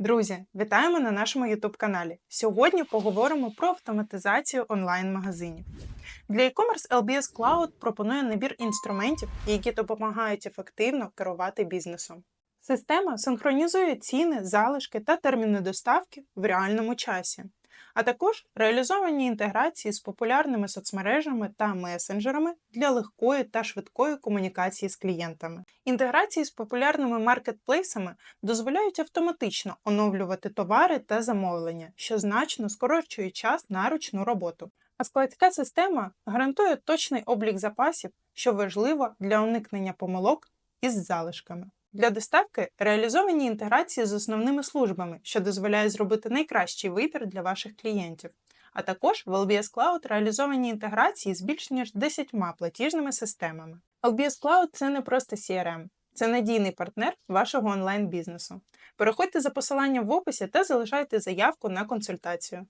Друзі, вітаємо на нашому youtube каналі. Сьогодні поговоримо про автоматизацію онлайн-магазинів. Для e-commerce LBS Cloud пропонує набір інструментів, які допомагають ефективно керувати бізнесом. Система синхронізує ціни, залишки та терміни доставки в реальному часі, а також реалізовані інтеграції з популярними соцмережами та месенджерами для легкої та швидкої комунікації з клієнтами. Інтеграції з популярними маркетплейсами дозволяють автоматично оновлювати товари та замовлення, що значно скорочує час на ручну роботу. А складська система гарантує точний облік запасів, що важливо для уникнення помилок із залишками. Для доставки реалізовані інтеграції з основними службами, що дозволяє зробити найкращий вибір для ваших клієнтів. А також в LBS Cloud реалізовані інтеграції з більш ніж 10 платіжними системами. LBS Cloud – це не просто CRM, це надійний партнер вашого онлайн-бізнесу. Переходьте за посиланням в описі та залишайте заявку на консультацію.